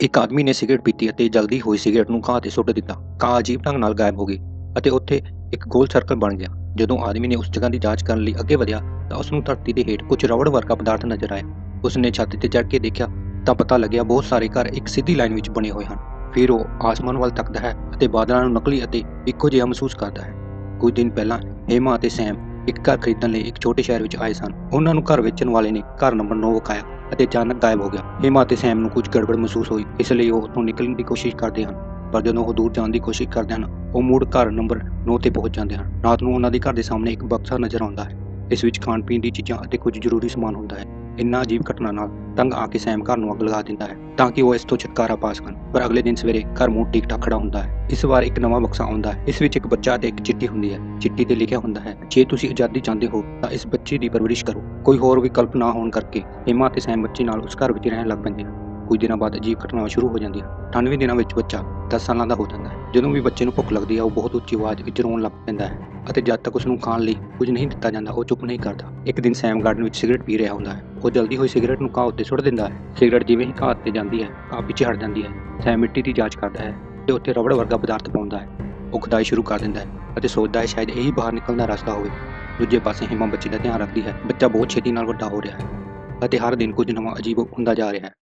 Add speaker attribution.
Speaker 1: ਇੱਕ ਆਦਮੀ ਨੇ ਸਿਗਰਟ ਪੀਤੀ ਅਤੇ ਜਲਦੀ ਹੋਈ ਸਿਗਰਟ ਨੂੰ ਘਾਹ ਤੇ ਸੁੱਟ ਦਿੱਤਾ। ਘਾਹ ਅਜੀਬ ਢੰਗ ਨਾਲ ਗਾਇਬ ਹੋ ਗਈ ਅਤੇ ਉੱਥੇ ਇੱਕ ਗੋਲ ਸਰਕਲ ਬਣ ਗਿਆ। ਜਦੋਂ ਆਦਮੀ ਨੇ ਉਸ ਜਗ੍ਹਾ ਦੀ ਜਾਂਚ ਕਰਨ ਲਈ ਅੱਗੇ ਵਧਿਆ ਤਾਂ ਉਸ ਨੂੰ ਧਰਤੀ ਦੇ ਹੇਠ ਕੁਝ ਰਬੜ ਵਰਗਾ ਪਦਾਰਥ ਨਜ਼ਰ ਆਇਆ। ਉਸ ਨੇ ਛੱਤ ਤੇ ਚੜ੍ਹ ਕੇ ਦੇਖਿਆ ਤਾਂ ਪਤਾ ਲੱਗਿਆ ਬਹੁਤ ਸਾਰੇ ਘਰ ਇੱਕ ਸਿੱਧੀ ਲਾਈਨ ਵਿੱਚ ਬਣੇ ਹੋਏ ਹਨ। ਫਿਰ ਉਹ ਆਸਮਾਨ ਵੱਲ ਤੱਕਦਾ ਹੈ ਅਤੇ ਬਾਦਲਾਂ ਨੂੰ ਨਕਲੀ ਅਤੇ ਇੱਕੋ ਜਿਹਾ ਮਹਿਸੂਸ ਕਰਦਾ ਹੈ। ਕੁਝ ਦਿਨ ਪਹਿਲਾਂ ਹੇਮਾ ਅਤੇ ਸੈਮ ਇੱਕ ਘਰ ਖਰੀਦਣ ਲਈ ਇੱਕ ਛੋਟੇ ਸ਼ਹਿਰ ਵਿੱਚ ਆਏ ਸਨ। ਉਹਨਾਂ ਨੂੰ ਘਰ ਵੇਚਣ ਵਾਲੇ ਨੇ ਘਰ ਨੰਬਰ 9 ਵਿਖਾਇਆ ਅਤੇ ਅਚਾਨਕ ਗਾਇਬ ਹੋ ਗਿਆ। ਹੇਮਾ ਅਤੇ ਸੈਮ ਨੂੰ ਕੁਝ ਗੜਬੜ ਮਹਿਸੂਸ ਹੋਈ, ਇਸ ਲਈ ਉਹ ਉੱਥੋਂ ਨਿਕਲਣ ਦੀ ਕੋਸ਼ਿਸ਼ ਕਰਦੇ ਹਨ। ਪਰ ਜਦੋਂ ਉਹ ਦੂਰ ਜਾਣ ਦੀ ਕੋਸ਼ਿਸ਼ ਕਰਦੇ ਹਨ, ਉਹ ਮੁੜ ਘਰ ਨੰਬਰ 9 ਤੇ ਪਹੁੰਚ ਜਾਂਦੇ ਹਨ। ਰਾਤ ਨੂੰ ਉਹਨਾਂ ਦੇ ਘਰ ਦੇ ਸਾਹਮਣੇ ਇੱਕ ਬਕਸਾ ਨਜ਼ਰ ਆਉਂਦਾ ਹੈ। ਇਸ ਵਿੱਚ ਖਾਣ ਪੀਣ ਦੀ ਚੀਜ਼ਾਂ ਅਤੇ ਕੁਝ ਜ਼ਰੂਰੀ ਸਮਾਨ ਹੁੰਦਾ ਹੈ। ਇੰਨਾ ਅਜੀਬ ਘਟਨਾ ਨਾਲ ਤੰਗ ਆ ਕੇ ਸੈਮ ਘਰ ਨੂੰ ਅੱਗ ਲਗਾ ਦਿੰਦਾ ਹੈ, ਤਾਂ ਕਿ ਉਹ ਇਸ ਤੋਂ ਛੁਟਕਾਰਾ ਪਾ ਸਕਣ। ਪਰ ਅਗਲੇ ਦਿਨ ਸਵੇਰੇ ਘਰ ਮੂੰਹ ਠੀਕ ਠਾਕ ਖੜਾ ਹੁੰਦਾ ਹੈ। ਇਸ ਵਾਰ ਇੱਕ ਨਵਾਂ ਬਕਸਾ ਆਉਂਦਾ ਹੈ। ਇਸ ਵਿੱਚ ਇੱਕ ਬੱਚਾ ਅਤੇ ਇੱਕ ਚਿੱਠੀ ਹੁੰਦੀ ਹੈ। ਚਿੱਠੀ ਤੇ ਲਿਖਿਆ ਹੁੰਦਾ ਹੈ, ਜੇ ਤੁਸੀਂ ਆਜ਼ਾਦੀ ਚਾਹੁੰਦੇ ਹੋ, ਤਾਂ ਇਸ ਬੱਚੇ ਦੀ ਪਰਵਰਿਸ਼ ਕਰੋ। ਕੋਈ ਹੋਰ ਵਿਕਲਪ ਨਾ ਹੋਣ ਕਰਕੇ ਹਿਮਾ ਅਤੇ ਸੈਮ ਬੱਚੇ ਨਾਲ ਉਸ ਘਰ ਵਿੱਚ ਰਹਿਣ ਲੱਗ ਪੈਂਦੇ ਹਨ। ਕੁਝ ਦਿਨਾਂ ਬਾਅਦ ਅਜੀਬ ਘਟਨਾਵਾਂ ਸ਼ੁਰੂ ਹੋ ਜਾਂਦੀਆਂ। 98 ਦਿਨਾਂ ਵਿੱਚ ਬੱਚਾ 10 ਸਾਲਾਂ ਦਾ ਹੋ ਜਾਂਦਾ ਹੈ। ਜਦੋਂ ਵੀ ਬੱਚੇ ਨੂੰ ਭੁੱਖ ਲੱਗਦੀ ਹੈ, ਉਹ ਬਹੁਤ ਉੱਚੀ ਆਵਾਜ਼ ਵਿੱਚ ਰੋਣ ਲੱਗ ਪੈਂਦਾ ਹੈ ਅਤੇ ਜਦ ਤੱਕ ਉਸ ਨੂੰ ਖਾਣ ਲਈ ਕੁਝ ਨਹੀਂ ਦਿੱਤਾ ਜਾਂਦਾ, ਉਹ ਚੁੱਪ ਨਹੀਂ ਕਰਦਾ। ਇੱਕ ਦਿਨ ਸੈਮ ਗਾਰਡਨ ਵਿੱਚ ਸਿਗਰਟ ਪੀ ਰਿਹਾ ਹੁੰਦਾ ਹੈ। ਉਹ ਜਲਦੀ ਹੋਈ ਸਿਗਰਟ ਨੂੰ ਘਾਹ ਉੱਤੇ ਸੁੱਟ ਦਿੰਦਾ ਹੈ। ਸਿਗਰਟ ਜਿਵੇਂ ਹੀ ਘਾਹ ਉੱਤੇ ਜਾਂਦੀ ਹੈ, ਘਾਹ ਪਿੱਛੇ ਹਟ ਜਾਂਦੀ ਹੈ। ਸੈਮ ਮਿੱਟੀ ਦੀ ਜਾਂਚ ਕਰਦਾ ਹੈ ਤੇ ਉੱਥੇ ਰਬੜ ਵਰਗਾ ਪਦਾਰਥ ਪਾਉਂਦਾ ਹੈ। ਉਹ ਖੁਦਾਈ ਸ਼ੁਰੂ ਕਰ ਦਿੰਦਾ ਹੈ ਅਤੇ ਸੋਚਦਾ ਹੈ ਸ਼ਾਇਦ ਇਹੀ ਬਾਹਰ ਨਿਕਲਣ ਦਾ ਰਸਤਾ ਹੋਵੇ। ਦੂਜੇ ਪਾਸੇ ਹਿਮਾ ਬੱਚੇ ਦਾ ਧਿਆਨ ਰੱਖਦੀ ਹੈ। ਬੱਚਾ ਬਹੁਤ ਛੇਤੀ ਨਾਲ ਵੱਡਾ ਹੋ ਰਿਹਾ ਹੈ ਅਤੇ ਹਰ ਦਿਨ ਕੁਝ ਨਵਾਂ ਅਜੀਬ ਹੁੰਦਾ ਜਾ ਰਿਹਾ ਹੈ।